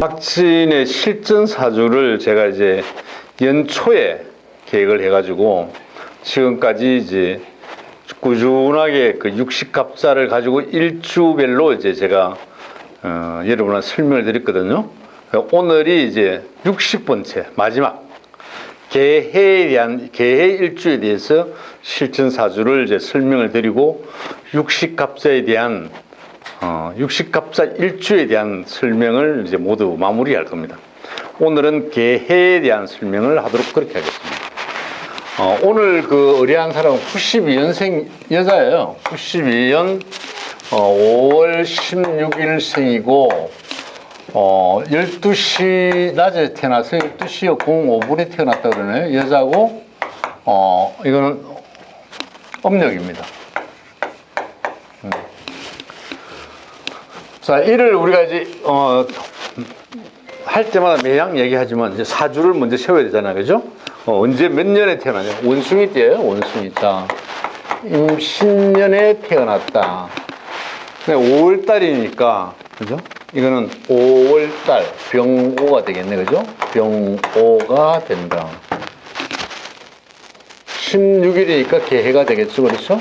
박진의 실전 사주를 제가 이제 연초에 계획을 해가지고 지금까지 이제 꾸준하게 그 육식갑자를 가지고 일주별로 이제 제가 어, 여러분한테 설명을 드렸거든요. 오늘이 이제 60번째 마지막 개해에 대한 개해 일주에 대해서 실전 사주를 이제 설명을 드리고 육식갑자에 대한 어, 육식갑자 일주에 대한 설명을 이제 모두 마무리할 겁니다. 오늘은 개해에 대한 설명을 하도록 그렇게 하겠습니다. 어, 오늘 그 의뢰한 사람은 92년생 여자예요. 92년 어, 5월 16일생이고 어, 12시 낮에 태어나서 12시 05분에 태어났다 그러네. 여자고 어, 이거는 음력입니다. 자, 이를 우리가 이제 어, 할 때마다 매양 얘기하지만 이제 사주를 먼저 세워야 되잖아요. 그죠? 어, 언제 몇 년에 태어나냐? 원숭이 때예요. 원숭이. 자, 임신년에 태어났다. 5월 달이니까 그죠? 이거는 5월 달 병오가 되겠네. 그죠? 병오가 된다. 16일이니까 개해가 되겠죠. 그렇죠?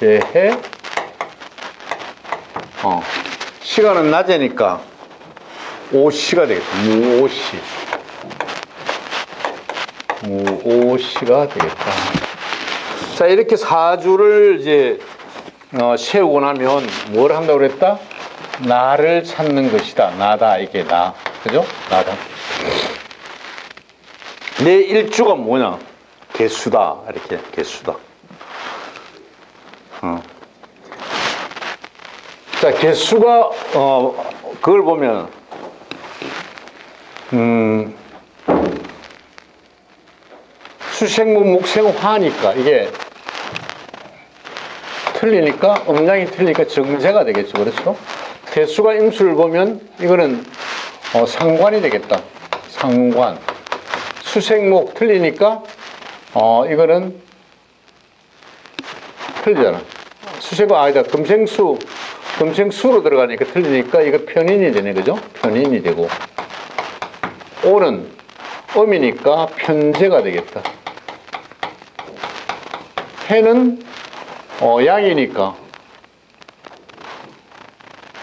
개해 어. 시간은 낮에니까 5시가 되겠다. 무오시. 무오시가 되겠다. 자, 이렇게 사주를 이제 어, 세우고 나면 뭘 한다고 그랬다? 나를 찾는 것이다. 나다. 이게 나. 그죠? 나다. 내 일주가 뭐냐? 개수다. 이렇게 개수다. 자, 개수가, 어, 그걸 보면, 음, 수생목, 목생, 화니까, 이게, 틀리니까, 음량이 틀리니까 정제가 되겠죠. 그렇죠? 개수가 임수를 보면, 이거는, 어, 상관이 되겠다. 상관. 수생목 틀리니까, 어, 이거는, 틀리잖아. 수생목 아니다. 금생수, 금생수로 들어가니까 틀리니까 이거 편인이 되네, 그죠? 편인이 되고. 오는 음이니까 편제가 되겠다. 해는 어, 양이니까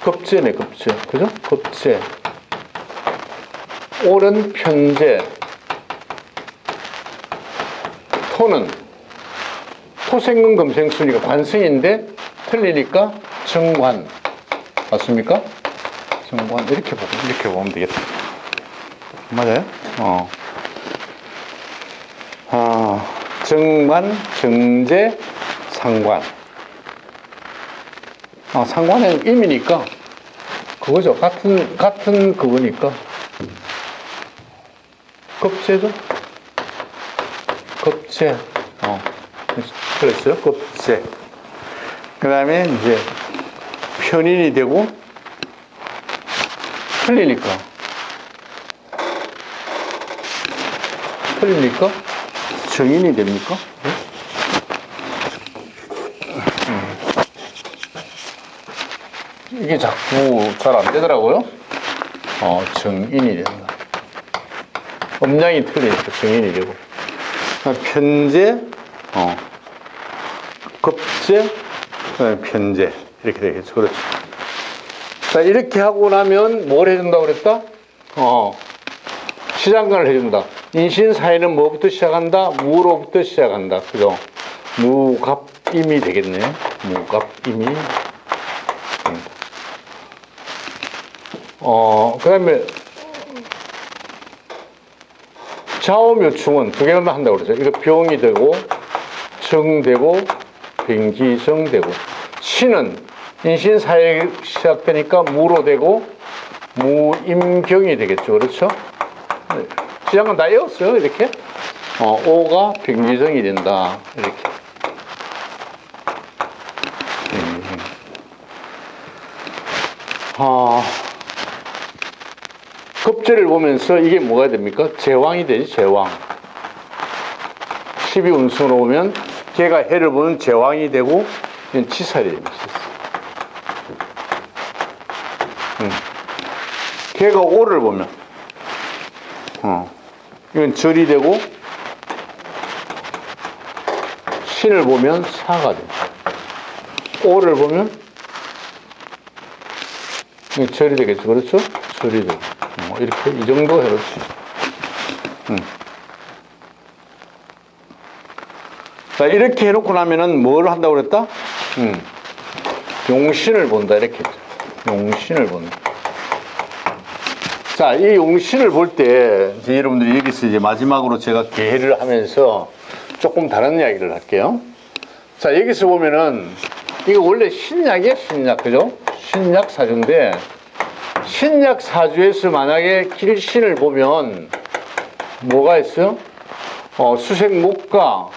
급제네, 급제. 그죠? 급제. 올은 편제. 토는 토생금 금생수니까 관승인데 틀리니까 정관 맞습니까? 정관 이렇게 보고 이렇게 보면 되겠다. 맞아요? 어. 아, 정관, 정제, 상관. 아, 상관은 임이니까 그거죠. 같은 같은 그거니까. 급제죠? 급제. 어. 그랬어요? 급제. 그 다음에 이제 편인이 되고 틀리니까 틀리니까 정인이 됩니까? 네? 음. 이게 자꾸 잘 안 되더라고요. 어, 정인이 된다. 음량이 틀리니까 정인이 되고. 편제, 어, 급제, 그다음에 편제 이렇게 되겠죠. 그렇죠. 자 이렇게 하고 나면 뭘 해준다고 그랬다? 어 시장관을 해준다. 인신 사회는 뭐부터 시작한다? 무로부터 시작한다. 그죠? 무갑임이 되겠네. 무갑임이. 어 그 다음에 좌우묘충은 두 개만 한다고 그러죠. 이거 병이 되고 정되고 병기정되고 신은 인신사회 시작되니까 무로 되고 무임경이 되겠죠. 그렇죠? 시작은 다 외웠어요. 이렇게. 어, 오가 병기정이 된다. 이렇게. 음. 아, 급제를 보면서 이게 뭐가 됩니까? 제왕이 되지, 제왕. 12운수로 보면 걔가 해를 보는 제왕이 되고 이건 치살이 됩니다. 음. 걔가 오를 보면 어 이건 절이 되고 신을 보면 사가 돼. 오를 보면 이게 절이 되겠죠, 그렇죠? 절이 되고 어, 이렇게 이 정도 해볼 수 있어. 음. 자 이렇게 해놓고 나면은 뭘 한다고 그랬다? 음. 용신을 본다 이렇게. 용신을 본다. 자, 이 용신을 볼 때, 이제 여러분들이 여기서 이제 마지막으로 제가 개해를 하면서 조금 다른 이야기를 할게요. 자, 여기서 보면은, 이거 원래 신약이야, 신약, 그죠? 신약 사주인데, 신약 사주에서 만약에 길신을 보면, 뭐가 있어요? 어, 수색 목과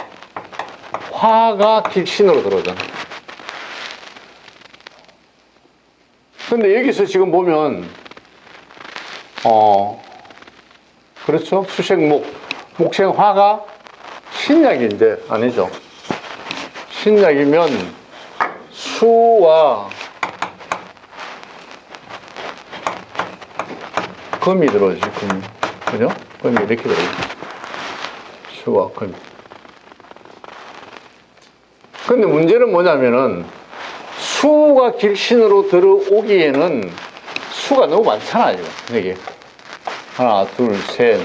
화가 길신으로 들어오잖아. 근데 여기서 지금 보면, 어, 그렇죠. 수색목, 목생화가 신약인데, 아니죠. 신약이면 수와 금이 들어오지, 금. 그죠? 금이 이렇게 들어오지. 수와 금. 근데 문제는 뭐냐면은, 수가 길신으로 들어오기에는 수가 너무 많잖아요, 이게. 하나, 둘, 셋.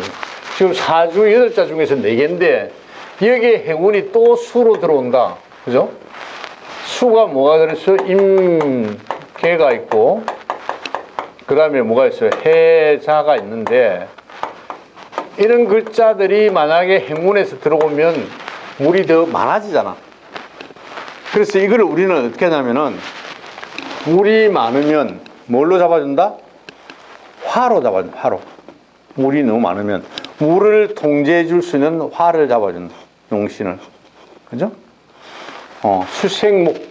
지금 사주 여덟 자 중에서 네 개인데, 여기에 행운이 또 수로 들어온다. 그죠? 수가 뭐가 들어있어? 임계가 있고, 그 다음에 뭐가 있어요? 해자가 있는데, 이런 글자들이 만약에 행운에서 들어오면 물이 더 많아지잖아. 그래서 이거를 우리는 어떻게 하냐면은, 물이 많으면 뭘로 잡아준다? 화로 잡아준다, 화로. 물이 너무 많으면. 물을 통제해 줄 수 있는 화를 잡아준다, 용신을. 그죠? 어, 수생목,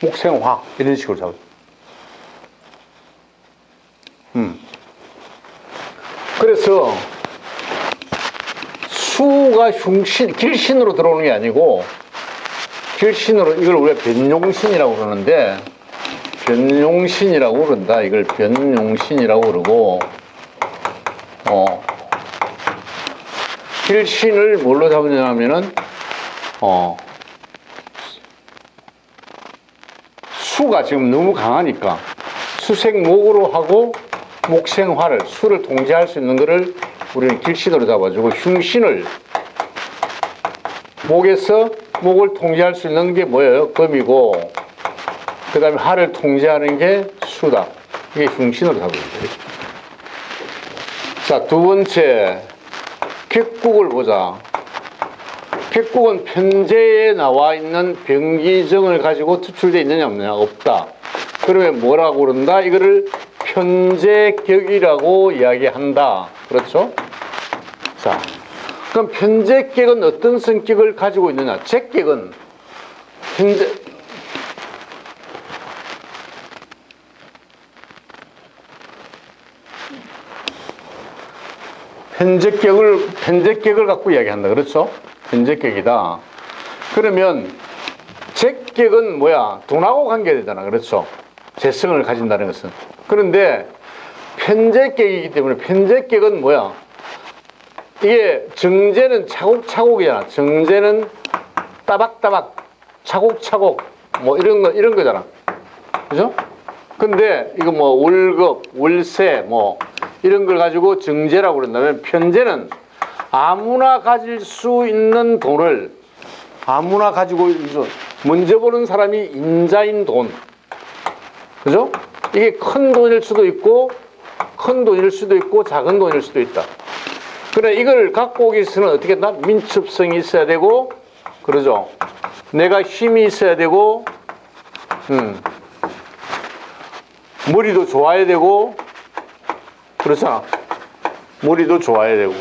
목생화, 이런 식으로 잡아. 음. 그래서, 수가 흉신, 길신으로 들어오는 게 아니고, 길신으로, 이걸 우리가 변용신이라고 그러는데, 변용신이라고 그런다. 이걸 변용신이라고 그러고, 어, 길신을 뭘로 잡느냐면은, 어, 수가 지금 너무 강하니까 수생목으로 하고 목생화를, 수를 통제할 수 있는 거를 우리는 길신으로 잡아주고 흉신을 목에서 목을 통제할 수 있는 게 뭐예요? 금이고, 그 다음에 화를 통제하는 게 수다. 이게 흉신으로 잡아줘요. 자, 두 번째, 객국을 보자. 객국은 편제에 나와 있는 병기정을 가지고 투출되어 있느냐 없느냐? 없다. 그러면 뭐라고 그런다? 이거를 편제격이라고 이야기한다. 그렇죠? 자, 그럼 편제격은 어떤 성격을 가지고 있느냐? 제격은 편제, 편제격을 편제격을 갖고 이야기한다. 그렇죠? 편제격이다. 그러면 제격은 뭐야? 돈하고 관계되잖아. 그렇죠? 재성을 가진다는 것은. 그런데 편제격이기 때문에 편제격은 뭐야? 이게 정제는 차곡차곡이잖아. 정제는 따박따박 차곡차곡 뭐 이런 거 이런 거잖아. 그죠? 근데 이거 뭐 월급, 월세 뭐 이런 걸 가지고 정제라고 그런다면 편제는 아무나 가질 수 있는 돈을 아무나 가지고 있어. 먼저 보는 사람이 인자인 돈. 그죠? 이게 큰 돈일 수도 있고 큰 돈일 수도 있고 작은 돈일 수도 있다. 그래 이걸 갖고 오기 위해서는 어떻게 했나? 민첩성이 있어야 되고 그러죠. 내가 힘이 있어야 되고 음. 머리도 좋아야 되고 그렇잖아. 머리도 좋아야 되고.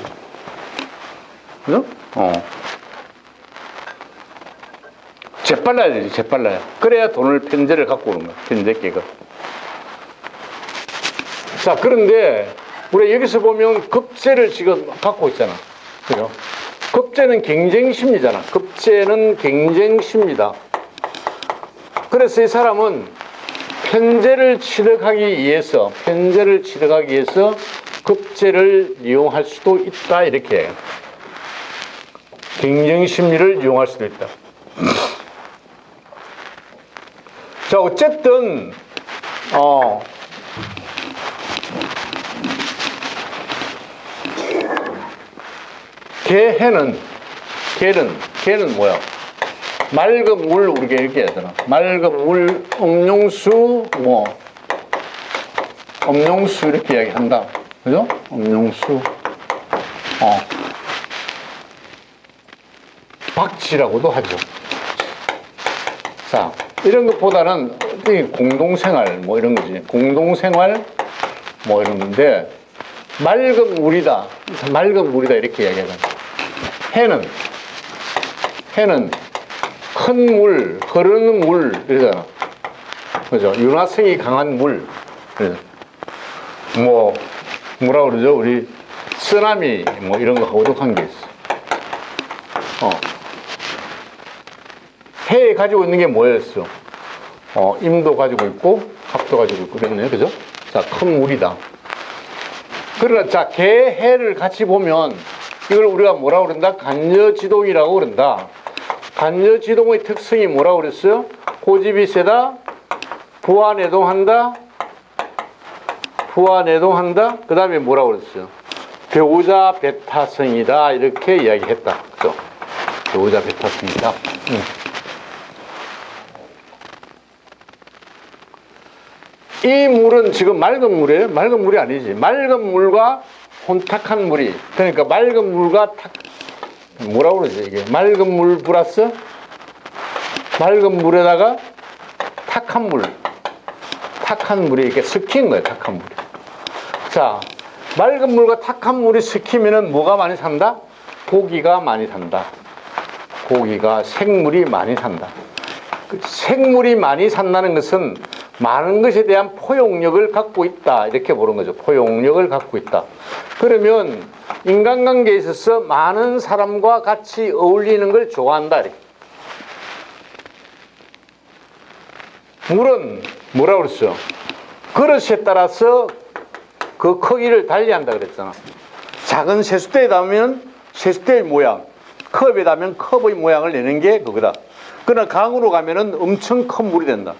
그죠? 어. 재빨라야 되지, 재빨라야. 그래야 돈을 편제를 갖고 오는 거야, 편제계가. 자, 그런데, 우리 여기서 보면 급제를 지금 갖고 있잖아. 그죠? 급제는 경쟁 심리잖아. 급제는 경쟁 심리다. 그래서 이 사람은 편제를 취득하기 위해서 편제를 취득하기 위해서 급제를 이용할 수도 있다 이렇게. 경쟁 심리를 이용할 수도 있다. 자 어쨌든 어 개해는 개는 개는 뭐야? 맑은 물 우리가 이렇게 해야 되나? 맑은 물 음용수 뭐 음용수 이렇게 이야기한다. 그죠? 음용수 어 박쥐라고도 하죠. 자 이런 것보다는 이 공동생활 뭐 이런 거지. 공동생활 뭐 이런 건데 맑은 물이다. 맑은 물이다 이렇게 이야기하잖아. 해는 해는 큰 물, 흐르는 물 이러잖아. 그죠? 윤화성이 강한 물. 그래서 뭐 뭐라 그러죠? 우리 쓰나미 뭐 이런 거 호독한 게 있어. 어. 해에 가지고 있는 게 뭐였어? 어, 임도 가지고 있고 합도 가지고 있고 그랬네요. 그죠? 자, 큰 물이다. 그러나 자, 개, 해를 같이 보면 이걸 우리가 뭐라고 그런다? 간여지동이라고 그런다. 간여지동의 특성이 뭐라고 그랬어요? 고집이 세다, 부하내동한다, 부하내동한다, 그 다음에 뭐라고 그랬어요? 배우자 배타성이다, 이렇게 이야기했다. 그죠? 배우자 배타성이다. 음. 이 물은 지금 맑은 물이에요? 맑은 물이 아니지. 맑은 물과 혼탁한 물이. 그러니까 맑은 물과 탁, 뭐라고 그러지, 이게? 맑은 물 플러스 맑은 물에다가 탁한 물. 탁한 물이 이렇게 섞인 거예요, 탁한 물이. 자, 맑은 물과 탁한 물이 섞이면은 뭐가 많이 산다? 고기가 많이 산다. 고기가 생물이 많이 산다. 그 생물이 많이 산다는 것은 많은 것에 대한 포용력을 갖고 있다. 이렇게 보는 거죠. 포용력을 갖고 있다. 그러면 인간관계에 있어서 많은 사람과 같이 어울리는 걸 좋아한다. 물은 뭐라 그랬어? 그릇에 따라서 그 크기를 달리한다 그랬잖아. 작은 세숫대에 담으면 세숫대의 모양, 컵에 담으면 컵의 모양을 내는 게 그거다. 그러나 강으로 가면은 엄청 큰 물이 된다.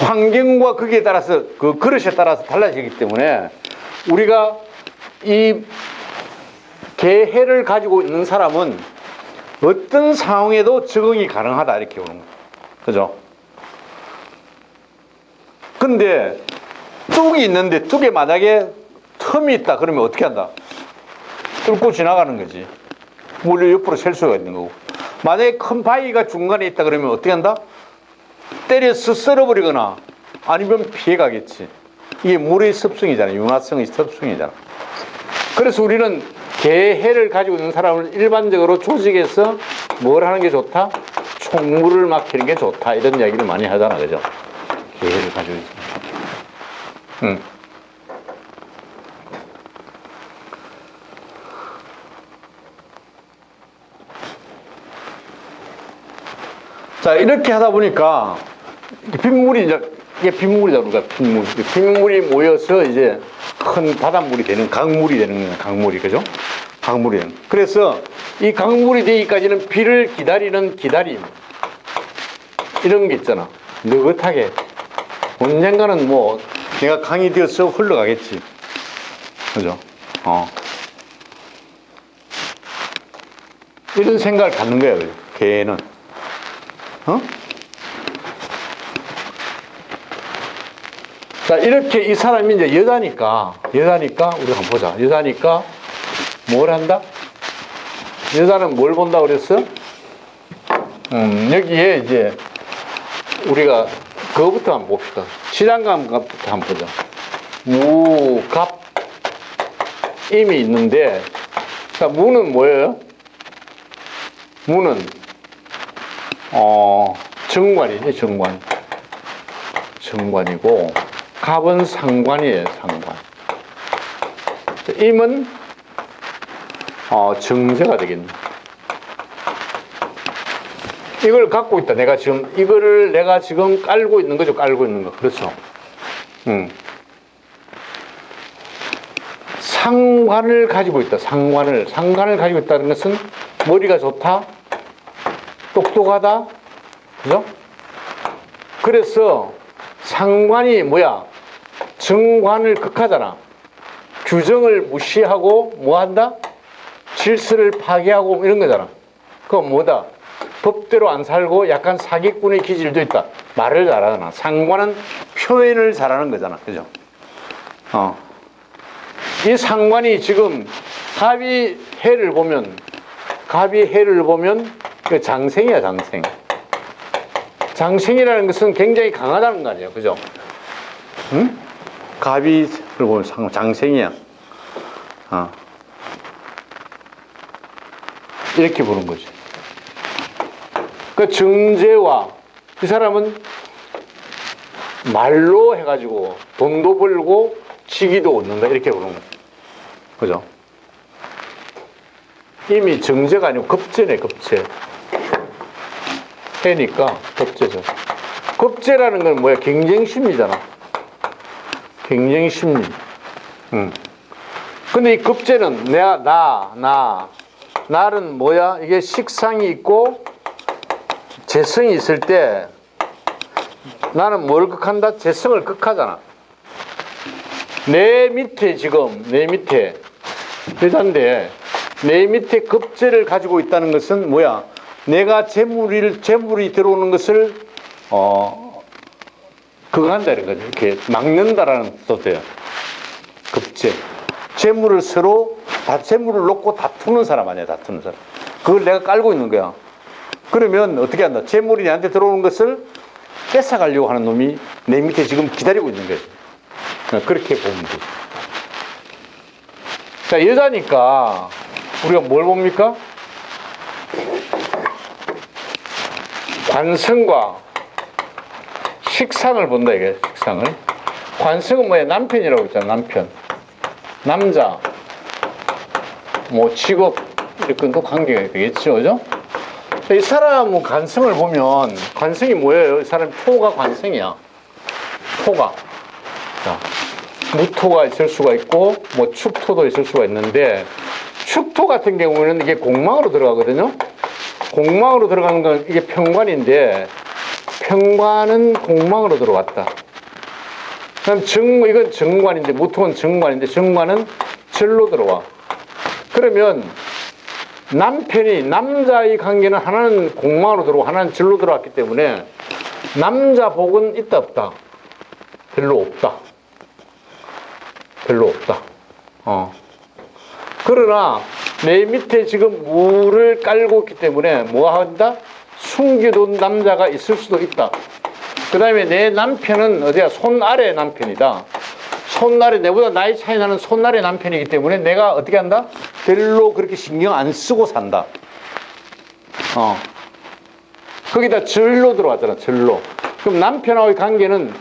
환경과 거기에 따라서 그 그릇에 따라서 달라지기 때문에 우리가 이 개해를 가지고 있는 사람은 어떤 상황에도 적응이 가능하다 이렇게 보는 거예요. 그죠? 근데 뚝이 있는데 뚝에 만약에 틈이 있다 그러면 어떻게 한다? 뚫고 지나가는 거지. 물을 옆으로 셀 수가 있는 거고. 만약에 큰 바위가 중간에 있다 그러면 어떻게 한다? 때려서 썰어버리거나 아니면 피해가겠지. 이게 물의 습성이잖아요. 융화성의 습성이잖아. 그래서 우리는 개해를 가지고 있는 사람을 일반적으로 조직에서 뭘 하는 게 좋다? 총물을 막히는 게 좋다. 이런 이야기를 많이 하잖아. 그죠? 개해를 가지고 있습니다. 응. 자, 이렇게 하다 보니까 빗물이 이제 이게 빗물이다 우리가 빗물. 빗물이 모여서 이제 큰 바닷물이 되는 강물이 되는 거예요. 강물이 그죠? 강물이. 그래서 이 강물이 되기까지는 비를 기다리는 기다림 이런 게 있잖아. 느긋하게 언젠가는 뭐 내가 강이 되어서 흘러가겠지. 그죠? 어. 이런 생각을 갖는 거야, 개는. 어? 자, 이렇게 이 사람이 이제 여자니까, 여자니까, 우리 한번 보자. 여자니까 뭘 한다? 여자는 뭘 본다 그랬어? 음, 여기에 이제 우리가 그거부터 한번 봅시다. 시장감부터 한번 보자. 무, 갑, 임이 있는데, 자, 무는 뭐예요? 무는, 어, 정관이지, 정관. 정관이고, 갑은 상관이에요, 상관. 자, 임은, 어, 정제가 되겠네. 이걸 갖고 있다. 내가 지금 이거를 내가 지금 깔고 있는 거죠. 깔고 있는 거. 그렇죠. 음. 상관을 가지고 있다. 상관을 상관을 가지고 있다는 것은 머리가 좋다. 똑똑하다. 그죠? 그래서 상관이 뭐야? 정관을 극하잖아. 규정을 무시하고 뭐 한다? 질서를 파괴하고 뭐 이런 거잖아. 그건 뭐다? 법대로 안 살고 약간 사기꾼의 기질도 있다. 말을 잘하잖아. 상관은 표현을 잘하는 거잖아. 그죠? 어. 이 상관이 지금 갑이 해를 보면 갑이 해를 보면 그 장생이야 장생. 장생이라는 것은 굉장히 강하다는 거 아니에요, 그죠? 응? 갑이 를 보면 상- 장생이야. 어. 이렇게 보는 거지. 그 정제와 이 사람은 말로 해가지고 돈도 벌고 지기도 얻는다 이렇게 보는 거죠. 그죠? 이미 정제가 아니고 급제네 급제. 해니까 급제죠. 급제라는 건 뭐야? 경쟁심리잖아. 경쟁심리. 음. 근데 이 급제는 내가 나, 나, 나는 뭐야? 이게 식상이 있고 재성이 있을 때 나는 뭘 극한다? 재성을 극하잖아. 내 밑에 지금 내 밑에 여잔데 내 밑에 급제를 가지고 있다는 것은 뭐야? 내가 재물이 재물이 들어오는 것을 어 그거 한다는 거죠. 이렇게 막는다라는 뜻이에요. 급제. 재물을 서로 다 재물을 놓고 다투는 사람 아니야, 다투는 사람. 그걸 내가 깔고 있는 거야. 그러면 어떻게 한다? 재물이 내한테 들어오는 것을 뺏어가려고 하는 놈이 내 밑에 지금 기다리고 있는 거예요. 그렇게 보면 돼. 자, 여자니까 우리가 뭘 봅니까? 관성과 식상을 본다, 이게, 식상을. 관성은 뭐야? 남편이라고 했잖아, 남편. 남자, 뭐, 직업, 이렇게 또 관계가 되겠죠, 그죠? 이 사람은 관성을 보면, 관성이 뭐예요? 이 사람 토가 관성이야. 토가. 자, 무토가 있을 수가 있고, 뭐, 축토도 있을 수가 있는데, 축토 같은 경우는 이게 공망으로 들어가거든요. 공망으로 들어가는 건 이게 평관인데, 평관은 공망으로 들어갔다. 그럼 정, 이건 정관인데, 무토는 정관인데, 정관은 절로 들어와. 그러면 남편이, 남자의 관계는 하나는 공망으로 들어오고 하나는 절로 들어왔기 때문에 남자 복은 있다, 없다? 별로 없다. 별로 없다. 어. 그러나 내 밑에 지금 물을 깔고 있기 때문에 뭐 한다? 숨겨둔 남자가 있을 수도 있다. 그 다음에 내 남편은 어디야? 손 아래 남편이다. 손 아래, 내보다 나이 차이 나는 손 아래 남편이기 때문에 내가 어떻게 한다? 별로 그렇게 신경 안 쓰고 산다. 어. 거기다 절로 들어왔잖아, 절로. 그럼 남편하고의 관계는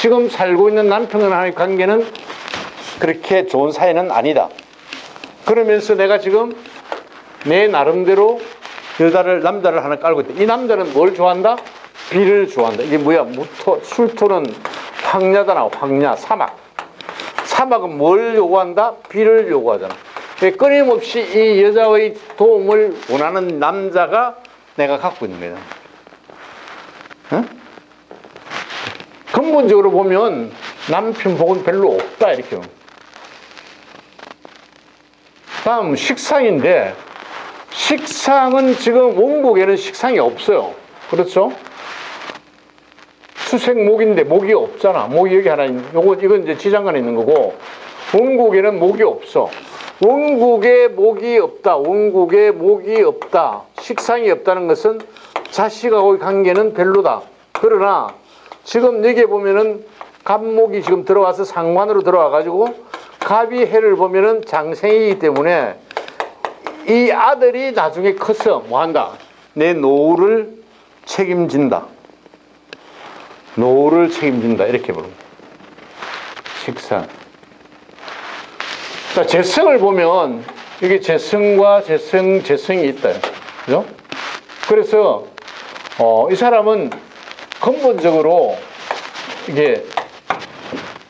지금 살고 있는 남편과의 관계는 그렇게 좋은 사이는 아니다. 그러면서 내가 지금 내 나름대로 여자를 남자를 하나 깔고 있다. 이 남자는 뭘 좋아한다? 비를 좋아한다. 이게 뭐야? 무토, 술토는 황야잖아. 황야, 사막. 사막은 뭘 요구한다? 비를 요구하잖아. 왜 끊임없이 이 여자의 도움을 원하는 남자가 내가 갖고 있는 거야. 응? 근본적으로 보면 남편 복은 별로 없다 이렇게. 다음 식상인데 식상은 지금 원국에는 식상이 없어요. 그렇죠? 수색목인데 목이 없잖아. 목이 여기 하나 있는. 요거 이건 이제 지장간에 있는 거고 원국에는 목이 없어. 원국에 목이 없다. 원국에 목이 없다. 식상이 없다는 것은 자식하고의 관계는 별로다. 그러나 지금 여기에 보면은 갑목이 지금 들어와서 상관으로 들어와 가지고 갑이 해를 보면은 장생이기 때문에 이 아들이 나중에 커서 뭐 한다? 내 노후를 책임진다. 노후를 책임진다. 이렇게 거예요. 식상. 자, 재성을 보면 이게 재성과 재성, 재성이 있다. 그죠? 그래서 어, 이 사람은 근본적으로 이게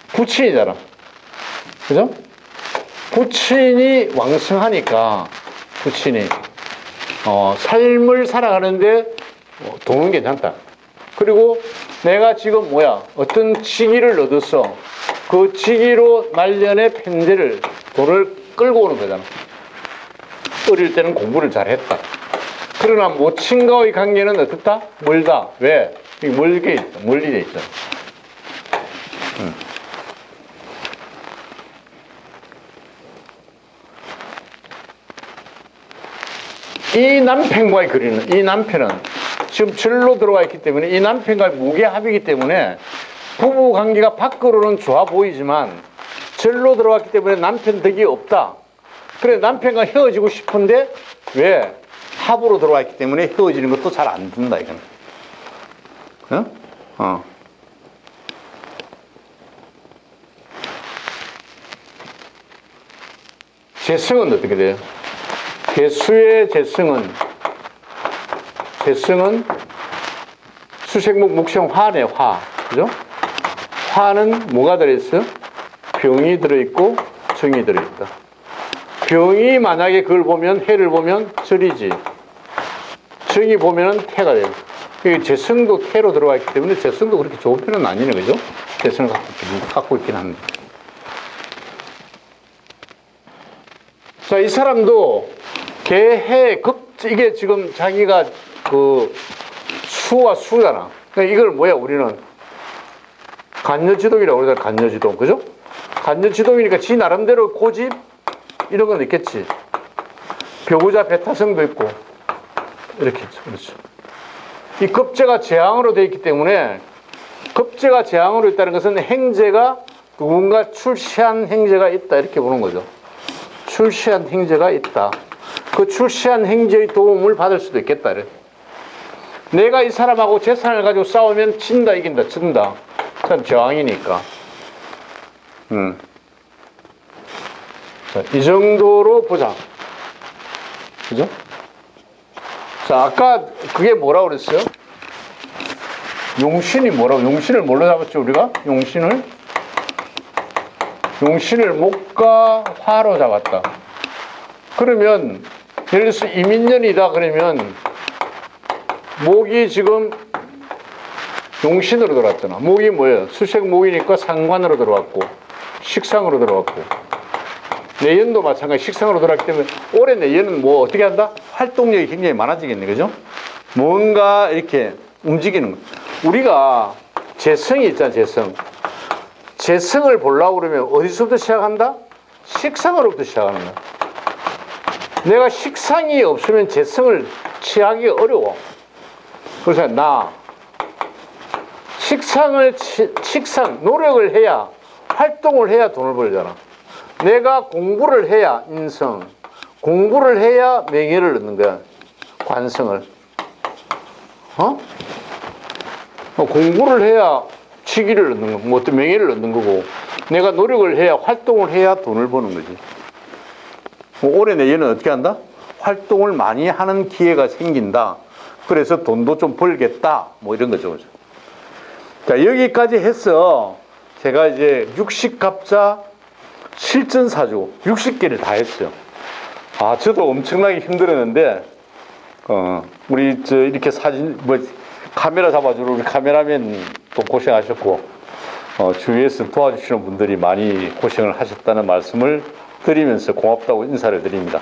부친이잖아. 그죠? 부친이 왕성하니까 부친이 어, 삶을 살아가는데 어, 돈은 괜찮다. 그리고 내가 지금 뭐야 어떤 직위를 얻었어. 그 직위로 말년의 편제를 돈을 끌고 오는 거잖아. 어릴 때는 공부를 잘했다. 그러나 모친과의 관계는 어떻다? 멀다. 왜? 멀게 있다. 멀리 돼 있잖아. 이 남편과의 거리는 이 남편은 지금 절로 들어와 있기 때문에 이 남편과의 무게합이기 때문에 부부 관계가 밖으로는 좋아 보이지만 절로 들어왔기 때문에 남편 덕이 없다. 그래 남편과 헤어지고 싶은데 왜 합으로 들어와 있기 때문에 헤어지는 것도 잘 안 된다 이거는. 어? 어. 재성은 어떻게 돼요? 개수의 재성은 재성은 수색목 목성 화네 화 그죠? 화는 뭐가 들어있어요? 병이 들어있고 정이 들어있다. 병이 만약에 그걸 보면 해를 보면 절이지. 정이 보면은 태가 돼요. 이 재성도 태로 들어와 있기 때문에 재성도 그렇게 좋은 편은 아니네 그죠? 재성을 갖고 있긴 합니다. 자, 이 사람도 개해 급 이게 지금 자기가 그 수와 수잖아. 그러니까 이걸 뭐야 우리는 간여지동이라고 그러잖아. 간여지동, 그죠? 간여지동이니까 지 나름대로 고집 이런 건 있겠지. 벼구자 배타성도 있고 이렇게 있죠. 그렇죠. 이 급제가 재앙으로 되어 있기 때문에 급제가 재앙으로 있다는 것은 행제가 누군가 출시한 행제가 있다 이렇게 보는 거죠. 출시한 행제가 있다. 그 출시한 행제의 도움을 받을 수도 있겠다. 이래. 내가 이 사람하고 재산을 가지고 싸우면 진다, 이긴다, 진다. 참 저항이니까. 음. 자, 이 정도로 보자. 그죠? 자, 아까 그게 뭐라고 그랬어요? 용신이 뭐라고? 용신을 뭘로 잡았죠, 우리가? 용신을? 용신을 목과 화로 잡았다. 그러면 예를 들어서 이민년이다 그러면 목이 지금 용신으로 들어왔잖아. 목이 뭐예요? 수색 목이니까 상관으로 들어왔고 식상으로 들어왔고 내연도 마찬가지 식상으로 들어왔기 때문에 올해 내연은 뭐 어떻게 한다? 활동력이 굉장히 많아지겠네, 그죠? 뭔가 이렇게 움직이는 거. 우리가 재성이 있잖아, 재성. 재성을 보려고 그러면 어디서부터 시작한다? 식상으로부터 시작하는 거야. 내가 식상이 없으면 재성을 취하기 어려워. 그래서 나 식상을 치- 식상 노력을 해야 활동을 해야 돈을 벌잖아. 내가 공부를 해야 인성, 공부를 해야 명예를 얻는 거야. 관성을. 어? 어, 공부를 해야 직위를 얻는 거, 뭐 어떤 명예를 얻는 거고, 내가 노력을 해야 활동을 해야 돈을 버는 거지. 뭐 올해 내년은 어떻게 한다? 활동을 많이 하는 기회가 생긴다. 그래서 돈도 좀 벌겠다. 뭐 이런 거죠. 자, 여기까지 해서 제가 이제 60갑자 실전사주 60개를 다 했어요. 아, 저도 엄청나게 힘들었는데, 어, 우리 저 이렇게 사진, 뭐, 카메라 잡아주러 우리 카메라맨도 고생하셨고, 어, 주위에서 도와주시는 분들이 많이 고생을 하셨다는 말씀을 드리면서 고맙다고 인사를 드립니다.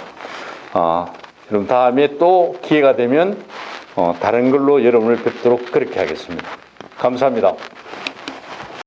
아, 그럼 다음에 또 기회가 되면 어, 다른 걸로 여러분을 뵙도록 그렇게 하겠습니다. 감사합니다.